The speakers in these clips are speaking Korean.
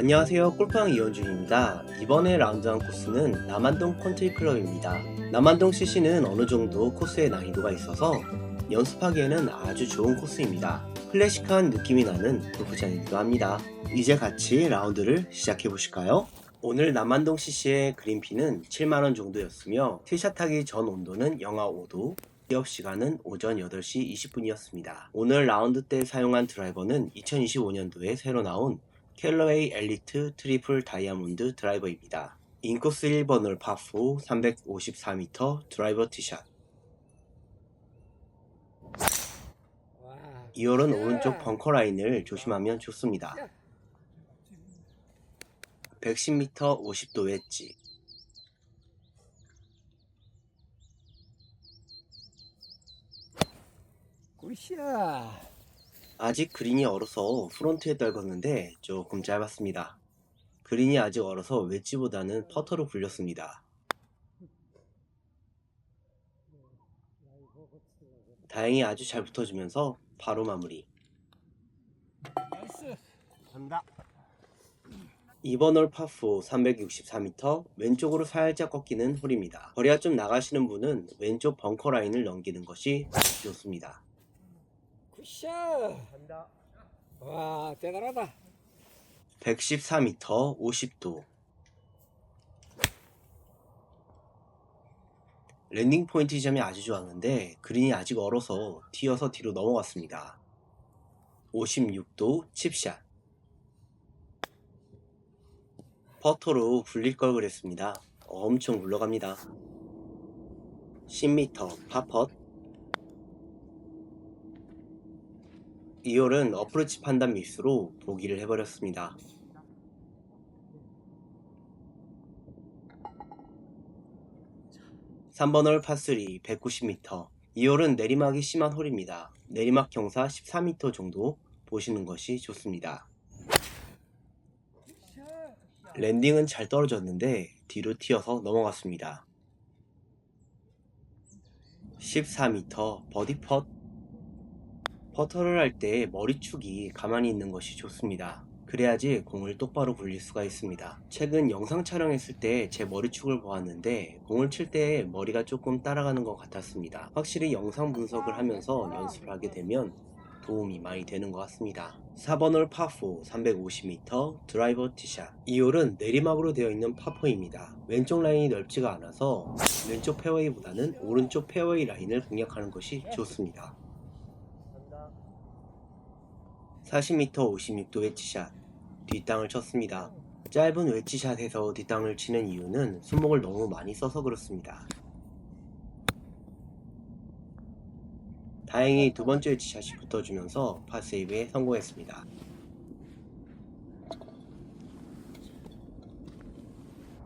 안녕하세요. 골프왕 이현준입니다. 이번에 라운드한 코스는 남한동 컨트리 클럽입니다. 남한동 CC는 어느정도 코스의 난이도가 있어서 연습하기에는 아주 좋은 코스입니다. 클래식한 느낌이 나는 골프장이기도 합니다. 이제 같이 라운드를 시작해 보실까요? 오늘 남한동 CC의 그린피는 7만원 정도였으며 티샷 하기 전 온도는 영하 5도 기업 시간은 오전 8시 20분이었습니다. 오늘 라운드 때 사용한 드라이버는 2025년도에 새로 나온 켈러웨이 엘리트 트리플 다이아몬드 드라이버입니다. 인코스 1번을 파4 354m 드라이버 티샷 2홀은 오른쪽 벙커 라인을 조심하면 좋습니다. 110m 50도 웨지 굿이야. 아직 그린이 얼어서 프론트에 떨궜는데 조금 짧았습니다. 그린이 아직 얼어서 웨지보다는 퍼터로 굴렸습니다. 다행히 아주 잘 붙어주면서 바로 마무리. 간다. 2번 홀 파4 364m 왼쪽으로 살짝 꺾이는 홀입니다. 거리가 좀 나가시는 분은 왼쪽 벙커 라인을 넘기는 것이 좋습니다. 굿샷. 간다. 와 대단하다. 114m 50도 랜딩 포인트 지점이 아주 좋았는데 그린이 아직 얼어서 튀어서 뒤로 넘어갔습니다. 56도 칩샷 퍼터로 굴릴 걸 그랬습니다. 엄청 굴러갑니다. 10m 파펫 2홀은 어프로치 판단 미스로 보기를 해버렸습니다. 삼번홀 파3 190m 2홀은 내리막이 심한 홀입니다. 내리막 경사 14m 정도 보시는 것이 좋습니다. 랜딩은 잘 떨어졌는데 뒤로 튀어서 넘어갔습니다. 14m 버디 펫 퍼터를 할 때 머리축이 가만히 있는 것이 좋습니다. 그래야지 공을 똑바로 굴릴 수가 있습니다. 최근 영상 촬영했을 때 제 머리축을 보았는데 공을 칠 때 머리가 조금 따라가는 것 같았습니다. 확실히 영상 분석을 하면서 연습을 하게 되면 도움이 많이 되는 것 같습니다. 4번 홀 파4 350m 드라이버 티샷 2홀은 내리막으로 되어 있는 파4입니다. 왼쪽 라인이 넓지가 않아서 왼쪽 페어웨이보다는 오른쪽 페어웨이 라인을 공략하는 것이 좋습니다. 40m 56도 웨지샷 뒷땅을 쳤습니다. 짧은 웨지샷에서 뒷땅을 치는 이유는 손목을 너무 많이 써서 그렇습니다. 다행히 두 번째 웨지샷이 붙어주면서 파세이브에 성공했습니다.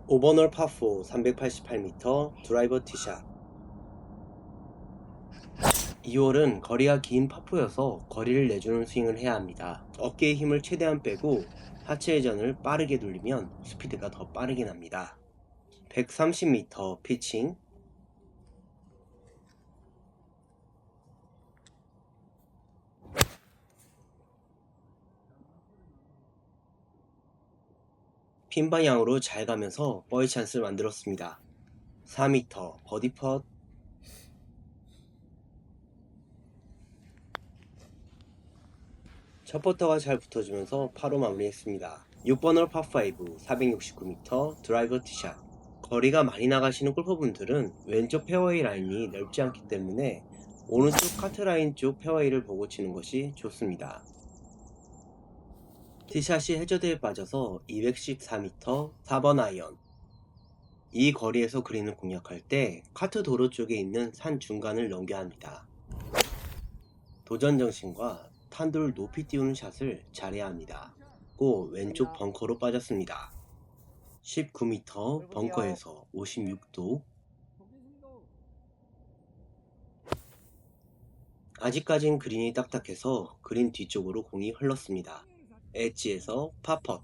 오번홀 파4 388m 드라이버 티샷 2홀은 거리가 긴 파포여서 거리를 내주는 스윙을 해야 합니다. 어깨의 힘을 최대한 빼고 하체 회전을 빠르게 돌리면 스피드가 더 빠르게 납니다. 130m 피칭 핀 방향으로 잘 가면서 버디 찬스를 만들었습니다. 4m 버디 펫 첫 퍼터가 잘 붙어주면서 파로 마무리했습니다. 6번 홀 파5 469m 드라이버 티샷 거리가 많이 나가시는 골퍼분들은 왼쪽 페어웨이 라인이 넓지 않기 때문에 오른쪽 카트 라인 쪽 페어웨이를 보고 치는 것이 좋습니다. 티샷이 해저드에 빠져서 214m 4번 아이언 이 거리에서 그린을 공략할 때 카트 도로 쪽에 있는 산 중간을 넘겨야 합니다. 도전 정신과 탄도를 높이 띄우는 샷을 잘해야 합니다. 고 왼쪽 벙커로 빠졌습니다. 19m 벙커에서 56도 아직까진 그린이 딱딱해서 그린 뒤쪽으로 공이 흘렀습니다. 엣지에서 파펫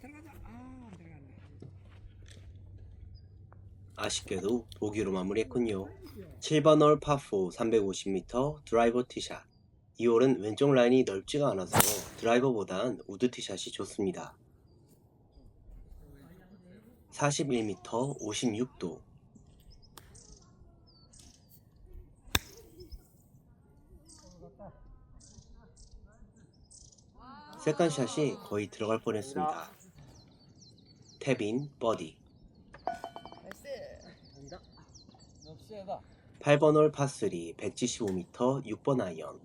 들어가자. 아. 아쉽게도 보기로 마무리했군요. 7번 홀 파4 350m 드라이버 티샷. 이 홀은 왼쪽 라인이 넓지가 않아서 드라이버보단 우드 티샷이 좋습니다. 41m 56도. 세컨샷이 거의 들어갈 뻔했습니다. 태빈 버디. 간다. 너무 세다. 8번 홀 파3 175m 6번 아이언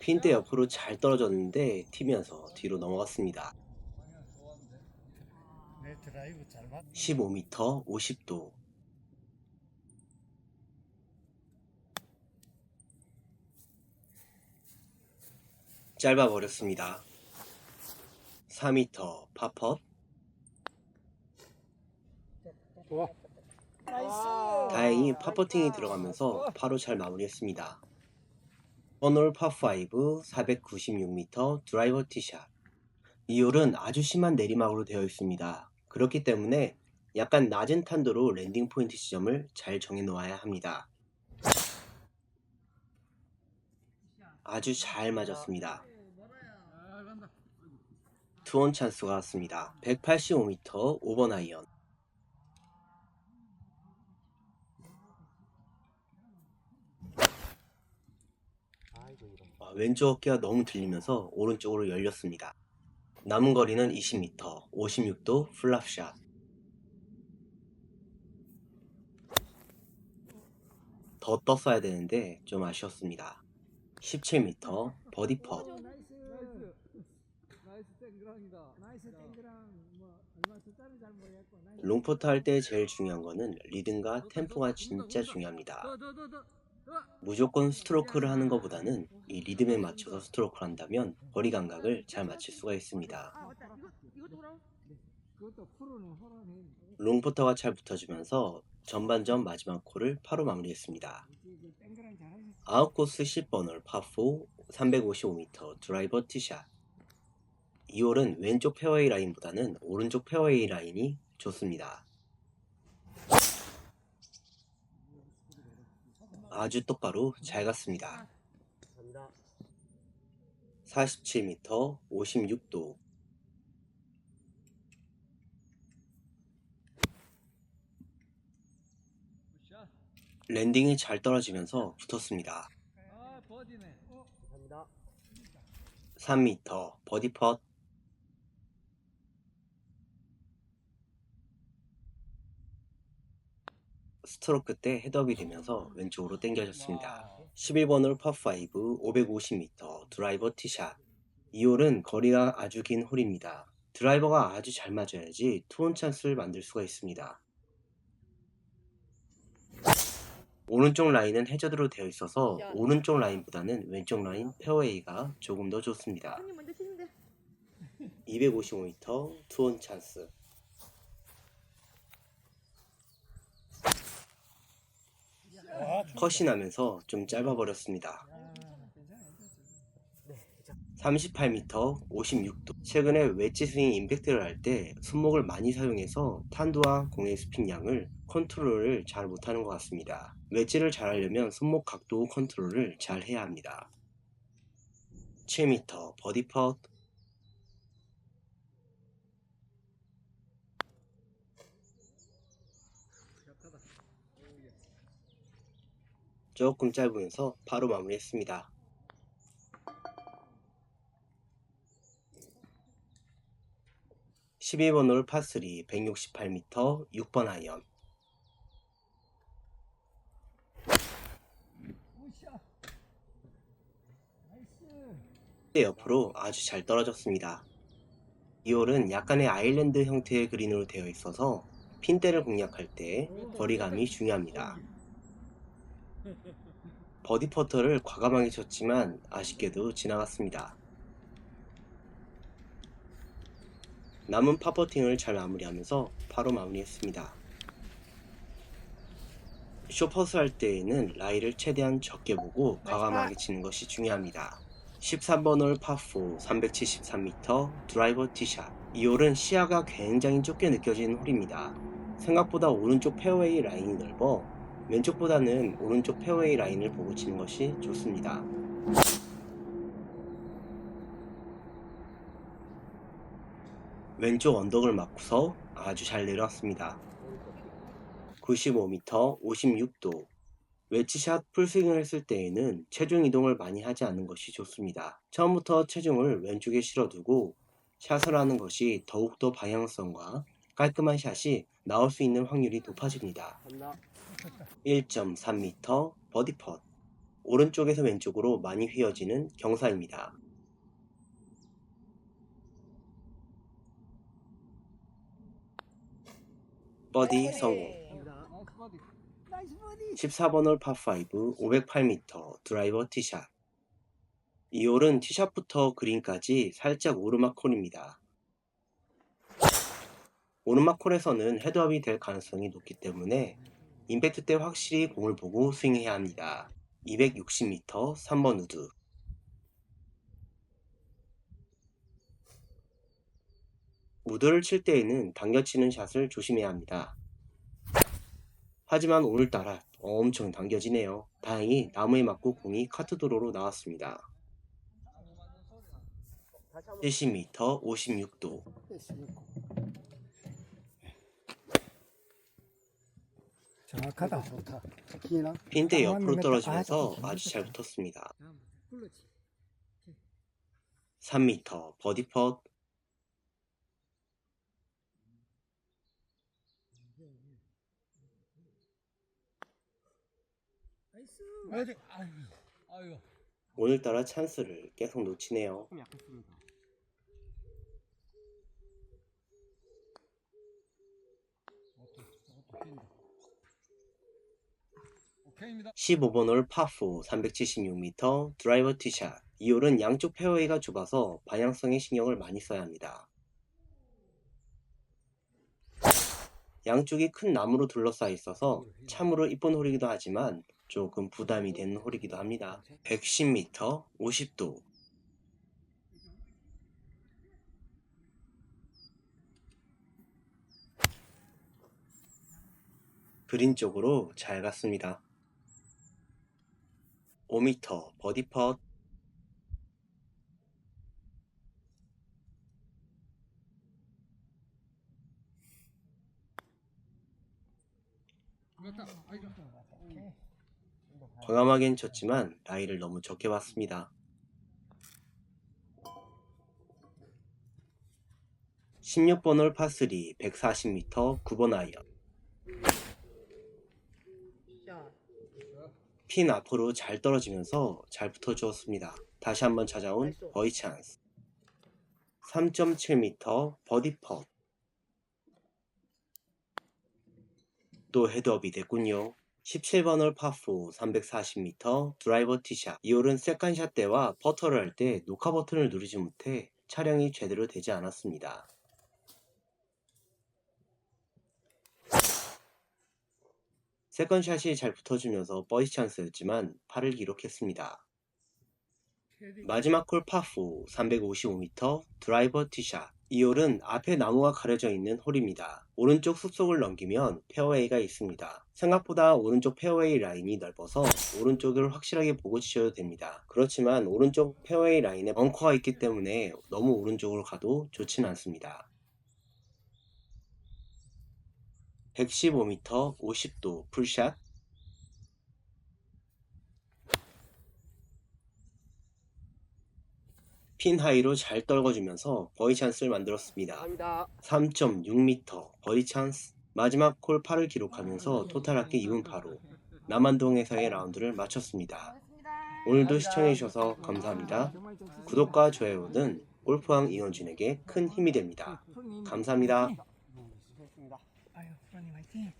핀대 옆으로 잘 떨어졌는데 튀면서 뒤로 넘어갔습니다. 내 드라이브 잘 맞. 15m 50도 짧아 버렸습니다. 4m 파펫 좋아. 다행히 파퍼팅이 들어가면서 바로 잘 마무리했습니다. 번홀 파5 496m 드라이버 티샷 이 홀은 아주 심한 내리막으로 되어 있습니다. 그렇기 때문에 약간 낮은 탄도로 랜딩 포인트 지점을 잘 정해 놓아야 합니다. 아주 잘 맞았습니다. 투원 찬스가 왔습니다. 185m 5번 아이언. 아, 왼쪽 어깨가 너무 들리면서 오른쪽으로 열렸습니다. 남은 거리는 20m, 56도 플랍샷. 더 떴어야 되는데 좀 아쉬웠습니다. 17m 버디 펫. 나이스. 나이스 땡그랑이다. 나이스 땡그랑. 뭐 얼마 숫자는 잘 모르겠고. 나이스. 롱포트 할때 제일 중요한 거는 리듬과 템포가 진짜 중요합니다. 무조건 스트로크를 하는 것보다는 이 리듬에 맞춰서 스트로크를 한다면 거리 감각을 잘 맞출 수가 있습니다. 아 호랑이. 롱포터가 잘 붙어주면서 전반전 마지막 홀을 파로 마무리했습니다. 아웃코스 10번홀 파4 355m 드라이버 티샷 이 홀은 왼쪽 페어웨이 라인보다는 오른쪽 페어웨이 라인이 좋습니다. 아주 똑바로 잘 갔습니다. 간다. 47m 56도 랜딩이 잘 떨어지면서 붙었습니다. 아 버디네. 어. 갑니다. 3m 버디 펫 스트로크 때 헤드업이 되면서 왼쪽으로 당겨졌습니다. 11번 홀 파5 550m 드라이버 티샷 이 홀은 거리가 아주 긴 홀입니다. 드라이버가 아주 잘 맞아야지 투온 찬스를 만들 수가 있습니다. 오른쪽 라인은 해저드로 되어 있어서 오른쪽 라인보다는 왼쪽 라인 페어웨이가 조금 더 좋습니다. 손님 먼저 치는데 255m 투온 찬스 컷이 나면서 좀 짧아 버렸습니다. 38m 56도 최근에 웨지 스윙 임팩트를 할 때 손목을 많이 사용해서 탄도와 공의 스핀 양을 컨트롤을 잘 못하는 것 같습니다. 웨지를 잘 하려면 손목 각도 컨트롤을 잘 해야 합니다. 7m 버디 펫 조금 짧으면서 바로 마무리했습니다. (12번 홀 파3) 168m 6번 아이언 옆으로 아주 잘 떨어졌습니다. 이 홀은 약간의 아일랜드 형태의 그린으로 되어 있어서 핀대를 공략할 때 거리감이 중요합니다. 버디 퍼터를 과감하게 쳤지만 아쉽게도 지나갔습니다. 남은 파퍼팅을 잘 마무리하면서 바로 마무리했습니다. 쇼퍼스 할 때에는 라이를 최대한 적게 보고 과감하게 치는 것이 중요합니다. 13번 홀 파4 373m 드라이버 티샷. 이 홀은 시야가 굉장히 좁게 느껴지는 홀입니다. 생각보다 오른쪽 페어웨이 라인이 넓어 왼쪽보다는 오른쪽 페어웨이 라인을 보고 치는 것이 좋습니다. 왼쪽 언덕을 맞고서 아주 잘 내려왔습니다. 95m 56도 웨지샷 풀스윙을 했을 때에는 체중 이동을 많이 하지 않는 것이 좋습니다. 처음부터 체중을 왼쪽에 실어두고 샷을 하는 것이 더욱더 방향성과 깔끔한 샷이 나올 수 있는 확률이 높아집니다. 1.3m 버디 펫 오른쪽에서 왼쪽으로 많이 휘어지는 경사입니다. 버디 성공 나이스 버디. 나이스 버디. 14번 홀 파5 508m 드라이버 티샷 이 홀은 티샷부터 그린까지 살짝 오르막 홀입니다. 오르막 홀에서는 헤드업이 될 가능성이 높기 때문에 임팩트 때 확실히 공을 보고 스윙해야 합니다. 260m 3번 우드 우드를 칠 때에는 당겨치는 샷을 조심해야 합니다. 하지만 오늘따라 엄청 당겨지네요. 다행히 나무에 맞고 공이 카트 도로로 나왔습니다. 70m 56도 정확하다. 좋다. 기나 핀대 아, 옆으로. 떨어지면서 아, 아주 잘 붙었습니다. 다음 굴러치. 3m 버디 펫. 오늘따라 찬스를 계속 놓치네요. 오케이입니다. 15번 홀 파4 376m 드라이버 티샷 이 홀은 양쪽 페어웨이가 좁아서 방향성에 신경을 많이 써야 합니다. 양쪽이 큰 나무로 둘러싸여 있어서 참으로 이쁜 홀이기도 하지만 조금 부담이 되는 홀이기도 합니다. 110m 50도 그린 쪽으로 잘 갔습니다. 5m 버디 펫 맞다. 아이고. 과감하긴 쳤지만 나이를 너무 적게 봤습니다. 16번 홀 파3 140m 9번 아이언 핀 앞으로 잘 떨어지면서 잘 붙어주었습니다. 다시 한번 찾아온 버이 찬스 3.7m 버디 펫 또 헤드업이 됐군요. 17번 홀 파4 340m 드라이버 티샷 이 홀은 세컨샷 때와 퍼터를 할 때 녹화 버튼을 누르지 못해 촬영이 제대로 되지 않았습니다. 세컨샷이 잘 붙어주면서 버디 찬스였지만 8을 기록했습니다. 마지막 홀 파4 355m 드라이버 티샷 이 홀은 앞에 나무가 가려져 있는 홀입니다. 오른쪽 숲속을 넘기면 페어웨이가 있습니다. 생각보다 오른쪽 페어웨이 라인이 넓어서 오른쪽을 확실하게 보고 치셔도 됩니다. 그렇지만 오른쪽 페어웨이 라인에 벙커가 있기 때문에 너무 오른쪽으로 가도 좋진 않습니다. 115m 50도 풀샷 핀 하이로 잘 떨궈주면서 버디 찬스를 만들었습니다. 3.6m 버디 찬스 마지막 콜 8을 기록하면서 토탈 합계 2분 8로 남한동에서의 라운드를 마쳤습니다. 오늘도 시청해주셔서 감사합니다. 구독과 좋아요는 골프왕 이원준에게 큰 힘이 됩니다. 감사합니다. Yeah.